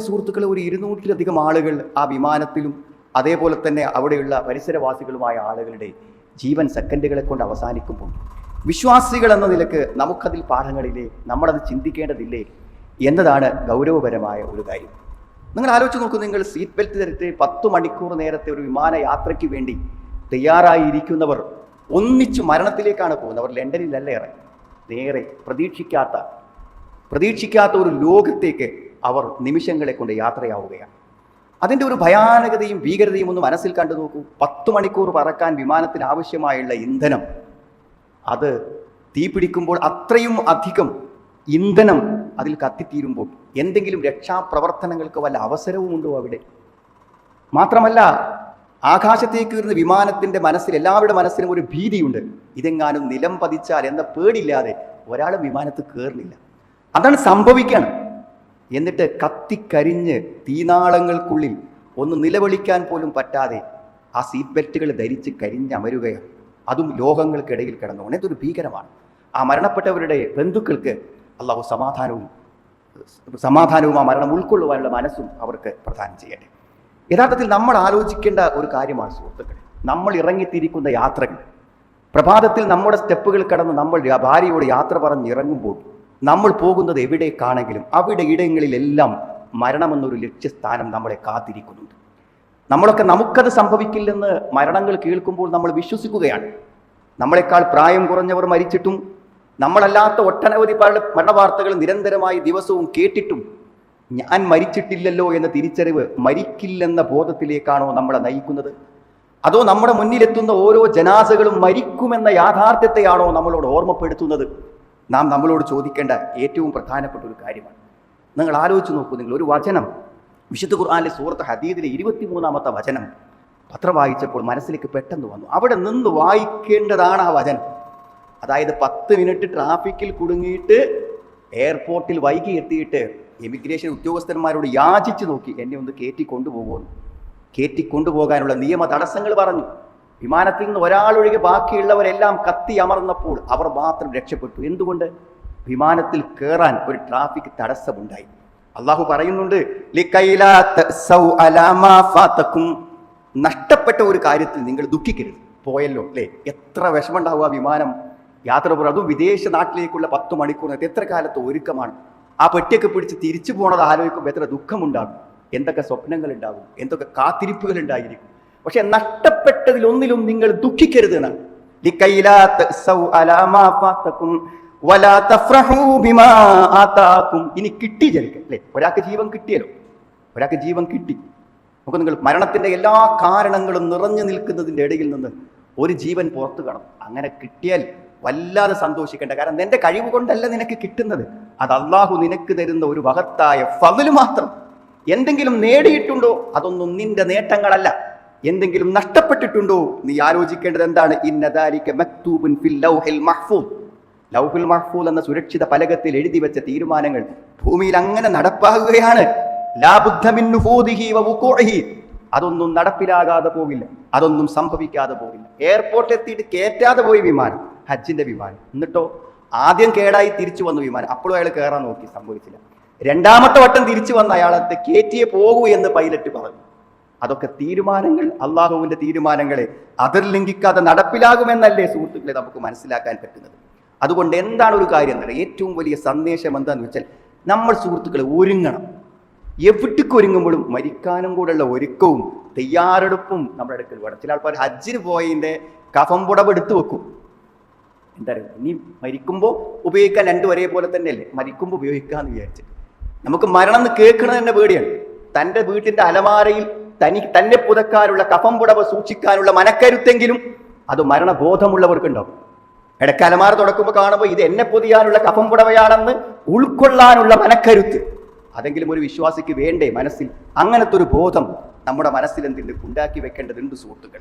സുഹൃത്തുക്കളെ ഒരു ഇരുന്നൂറ്റിലധികം ആളുകൾ ആ വിമാനത്തിലും അതേപോലെ തന്നെ അവിടെയുള്ള പരിസരവാസികളുമായ ആളുകളുടെ ജീവൻ സെക്കൻഡുകളെ കൊണ്ട് അവസാനിക്കുമ്പോൾ വിശ്വാസികൾ എന്ന നിലയ്ക്ക് നമുക്കതിൽ പാഠങ്ങളില്ലേ? നമ്മളത് ചിന്തിക്കേണ്ടതില്ലേ? എന്നതാണ് ഗൗരവപരമായ ഒരു കാര്യം. നിങ്ങൾ ആലോചിച്ച് നോക്കൂ നിങ്ങൾ സീറ്റ് ബെൽറ്റ് ധരിച്ച് പത്ത് മണിക്കൂർ നേരത്തെ ഒരു വിമാന യാത്രയ്ക്ക് വേണ്ടി തയ്യാറായിരിക്കുന്നവർ ഒന്നിച്ചു മരണത്തിലേക്കാണ് പോകുന്നത്. അവർ ലണ്ടനിലല്ല ഇറങ്ങി. നേരെ പ്രതീക്ഷിക്കാത്ത പ്രതീക്ഷിക്കാത്ത ഒരു ലോകത്തേക്ക് അവർ നിമിഷങ്ങളെ കൊണ്ട് യാത്രയാവുകയാണ്. അതിന്റെ ഒരു ഭയാനകതയും ഭീകരതയും ഒന്ന് മനസ്സിൽ കണ്ടു നോക്കൂ. പത്ത് മണിക്കൂർ പറക്കാൻ വിമാനത്തിന് ആവശ്യമായുള്ള ഇന്ധനം. അത് തീപിടിക്കുമ്പോൾ അത്രയും അധികം ഇന്ധനം അതിൽ കത്തിത്തീരുമ്പോൾ എന്തെങ്കിലും രക്ഷാപ്രവർത്തനങ്ങൾക്ക് വല്ല അവസരവുമുണ്ടോ അവിടെ? മാത്രമല്ല ആകാശത്തേക്ക് വരുന്ന വിമാനത്തിന്റെ മനസ്സിൽ എല്ലാവരുടെ മനസ്സിലും ഒരു ഭീതിയുണ്ട്. ഇതെങ്ങാനും നിലം പതിച്ചാൽ എന്ന പേടില്ലാതെ ഒരാളും വിമാനത്ത് കയറുന്നില്ല. അതാണ് സംഭവിക്കണം. എന്നിട്ട് കത്തിക്കരിഞ്ഞ് തീനാളങ്ങൾക്കുള്ളിൽ ഒന്ന് നിലവിളിക്കാൻ പോലും പറ്റാതെ ആ സീറ്റ് ബെൽറ്റുകൾ ധരിച്ച് കരിഞ്ഞമരുകയാണ്. അതും ലോകങ്ങൾക്കിടയിൽ കിടന്നുകൊണ്ട് ഇതൊരു ഭീകരമാണ്. ആ മരണപ്പെട്ടവരുടെ ബന്ധുക്കൾക്ക് അള്ളാഹു സമാധാനവും സമാധാനവും ആ മരണം ഉൾക്കൊള്ളുവാനുള്ള മനസ്സും അവർക്ക് പ്രദാനം ചെയ്യട്ടെ. യഥാർത്ഥത്തിൽ നമ്മൾ ആലോചിക്കേണ്ട ഒരു കാര്യമാണ് സുഹൃത്തുക്കൾ നമ്മൾ ഇറങ്ങിത്തിരിക്കുന്ന യാത്രകൾ. പ്രഭാതത്തിൽ നമ്മുടെ സ്റ്റെപ്പുകൾ കടന്ന് നമ്മൾ ഭാര്യയോട് യാത്ര പറഞ്ഞ് ഇറങ്ങുമ്പോൾ നമ്മൾ പോകുന്നത് എവിടേക്കാണെങ്കിലും അവിടെ ഇടങ്ങളിലെല്ലാം മരണമെന്നൊരു ലക്ഷ്യസ്ഥാനം നമ്മളെ കാത്തിരിക്കുന്നുണ്ട്. നമ്മളൊക്കെ നമുക്കത് സംഭവിക്കില്ലെന്ന് മരണങ്ങൾ കേൾക്കുമ്പോൾ നമ്മൾ വിശ്വസിക്കുകയാണ്. നമ്മളെക്കാൾ പ്രായം കുറഞ്ഞവർ മരിച്ചിട്ടും നമ്മളല്ലാത്ത ഒട്ടനവധി മരണവാർത്തകൾ നിരന്തരമായി ദിവസവും കേട്ടിട്ടും ഞാൻ മരിച്ചിട്ടില്ലല്ലോ എന്ന തിരിച്ചറിവ് മരിക്കില്ലെന്ന ബോധത്തിലേക്കാണോ നമ്മളെ നയിക്കുന്നത്? അതോ നമ്മുടെ മുന്നിലെത്തുന്ന ഓരോ ജനാസകളും മരിക്കുമെന്ന യാഥാർത്ഥ്യത്തെയാണോ നമ്മളോട് ഓർമ്മപ്പെടുത്തുന്നത്? നാം നമ്മളോട് ചോദിക്കേണ്ട ഏറ്റവും പ്രധാനപ്പെട്ട ഒരു കാര്യമാണ്. നിങ്ങൾ ആലോചിച്ച് നോക്കൂ നിങ്ങൾ ഒരു വചനം വിശുദ്ധ ഖുർആാനിലെ സുഹൃത്ത് ഹദീദിലെ ഇരുപത്തിമൂന്നാമത്തെ വചനം പത്രം വായിച്ചപ്പോൾ മനസ്സിലേക്ക് പെട്ടെന്ന് വന്നു. അവിടെ നിന്ന് വായിക്കേണ്ടതാണ് ആ വചനം. അതായത് പത്ത് മിനിറ്റ് ട്രാഫിക്കിൽ കുടുങ്ങിയിട്ട് എയർപോർട്ടിൽ വൈകി എത്തിയിട്ട് ഇമിഗ്രേഷൻ ഉദ്യോഗസ്ഥന്മാരോട് യാചിച്ചു നോക്കി എന്നെ ഒന്ന് കയറ്റി കൊണ്ടുപോകുമെന്ന് കയറ്റി കൊണ്ടുപോകാനുള്ള നിയമ തടസ്സങ്ങൾ പറഞ്ഞു. വിമാനത്തിൽ നിന്ന് ഒരാളൊഴികെ ബാക്കിയുള്ളവരെല്ലാം കത്തി അമർന്നപ്പോൾ അവർ മാത്രം രക്ഷപ്പെട്ടു. എന്തുകൊണ്ട്? വിമാനത്തിൽ കയറാൻ ഒരു ട്രാഫിക് തടസ്സമുണ്ടായി. അള്ളാഹു പറയുന്നുണ്ട് "ലിക്കൈലാ തഅ്സൗ അലാ മാ നഷ്ടപ്പെട്ട ഒരു കാര്യത്തിൽ നിങ്ങൾ ദുഃഖിക്കരുത്. പോയല്ലോ അല്ലേ? എത്ര വിഷമമുണ്ടാവുക വിമാനം. യാത്ര പോകും അതും വിദേശ നാട്ടിലേക്കുള്ള പത്ത് മണിക്കൂർ എത്ര കാലത്ത് ഒരുക്കമാണ്. ആ പെട്ടിയൊക്കെ പിടിച്ച് തിരിച്ചു പോണത് ആലോചിക്കുമ്പോൾ എത്ര ദുഃഖമുണ്ടാകും. എന്തൊക്കെ സ്വപ്നങ്ങൾ ഉണ്ടാകും എന്തൊക്കെ കാത്തിരിപ്പുകൾ ഉണ്ടായിരിക്കും പക്ഷെ നഷ്ടപ്പെട്ടതിൽ ഒന്നിലും നിങ്ങൾ ദുഃഖിക്കരുത് എന്നാണ്. ഇനി കിട്ടി ജനിക്കും അല്ലേ? ഒരാൾക്ക് ജീവൻ കിട്ടിയല്ലോ. ഒരാൾക്ക് ജീവൻ കിട്ടി. നമുക്ക് നിങ്ങൾ മരണത്തിന്റെ എല്ലാ കാരണങ്ങളും നിറഞ്ഞു നിൽക്കുന്നതിന്റെ ഇടയിൽ നിന്ന് ഒരു ജീവൻ പുറത്തു കാണും അങ്ങനെ കിട്ടിയാൽ വല്ലാതെ സന്തോഷിക്കേണ്ട. കാരണം നിന്റെ കഴിവ് കൊണ്ടല്ല നിനക്ക് കിട്ടുന്നത്. അത് അള്ളാഹു നിനക്ക് തരുന്ന ഒരു മഹത്തായ ഫതിൽ മാത്രം. എന്തെങ്കിലും നേടിയിട്ടുണ്ടോ? അതൊന്നും നിന്റെ നേട്ടങ്ങളല്ല. എന്തെങ്കിലും നഷ്ടപ്പെട്ടിട്ടുണ്ടോ? നീ ആലോചിക്കേണ്ടത് എന്താണ്? ഇന്നദാലിക മക്തൂബുൻ ഫിൽ ലൗഹിൽ മഹ്ഫൂദ് ലൗഹുൽ മഹ്ഫൂദ് എന്ന സുരക്ഷിത ഫലകത്തിൽ എഴുതി വെച്ച തീരുമാനങ്ങൾ ഭൂമിയിൽ അങ്ങനെ നടപ്പാകുകയാണ്. അതൊന്നും നടപ്പിലാകാതെ പോകില്ല. അതൊന്നും സംഭവിക്കാതെ പോകില്ല. എയർപോർട്ടിൽ എത്തിയിട്ട് കയറ്റാതെ പോയി വിമാനം. ഹജ്ജിന്റെ വിമാനം. എന്നിട്ടോ? ആദ്യം കേടായി തിരിച്ചു വന്നു വിമാനം. അപ്പോഴും അയാൾ കയറാൻ നോക്കി. സംഭവിച്ചില്ല. രണ്ടാമത്തെ വട്ടം തിരിച്ചു വന്ന അയാളത്തെ കയറ്റിയേ പോകൂ എന്ന് പൈലറ്റ് പറഞ്ഞു. അതൊക്കെ തീരുമാനങ്ങൾ അള്ളാഹുവിന്റെ തീരുമാനങ്ങളെ അതിർ ലംഘിക്കാതെ നടപ്പിലാകുമെന്നല്ലേ സുഹൃത്തുക്കളെ നമുക്ക് മനസ്സിലാക്കാൻ പറ്റുന്നത്. അതുകൊണ്ട് എന്താണ് ഒരു കാര്യം എന്നറിയാം? ഏറ്റവും വലിയ സന്ദേശം എന്താന്ന് വെച്ചാൽ നമ്മൾ സുഹൃത്തുക്കളെ ഒരുങ്ങണം. എവിടേക്ക് ഒരുങ്ങുമ്പോഴും മരിക്കാനും കൂടെയുള്ള ഒരുക്കവും തയ്യാറെടുപ്പും നമ്മുടെ അടുക്കൽ വേണം. ചില ആൾക്കാർ ഹജ്ജിന് പോയതിന്റെ കഫം പുടവ് എടുത്തു വെക്കും. എന്താ പറയുക? ഇനി മരിക്കുമ്പോൾ ഉപയോഗിക്കാൻ രണ്ടും ഒരേപോലെ തന്നെയല്ലേ? മരിക്കുമ്പോൾ ഉപയോഗിക്കാമെന്ന് വിചാരിച്ചു നമുക്ക് മരണം എന്ന് കേൾക്കണത് തന്നെ പേടിയാണ്. തന്റെ വീട്ടിന്റെ അലമാരയിൽ തനി തന്നെ പുതക്കാനുള്ള കഫം പുടവ് സൂക്ഷിക്കാനുള്ള മനക്കരുത്തെങ്കിലും അത് മരണബോധമുള്ളവർക്കുണ്ടാവും. ഇടക്കാലമാർ തുടക്കുമ്പോൾ കാണുമ്പോൾ ഇത് എന്നെ പൊതിയാനുള്ള കഫം പുടവയാണെന്ന് ഉൾക്കൊള്ളാനുള്ള മനക്കരുത്ത്. അതെങ്കിലും ഒരു വിശ്വാസിക്ക് വേണ്ടേ മനസ്സിൽ? അങ്ങനത്തെ ഒരു ബോധം നമ്മുടെ മനസ്സിൽ എന്തുണ്ട് ഉണ്ടാക്കി വെക്കേണ്ടതുണ്ട് സുഹൃത്തുക്കൾ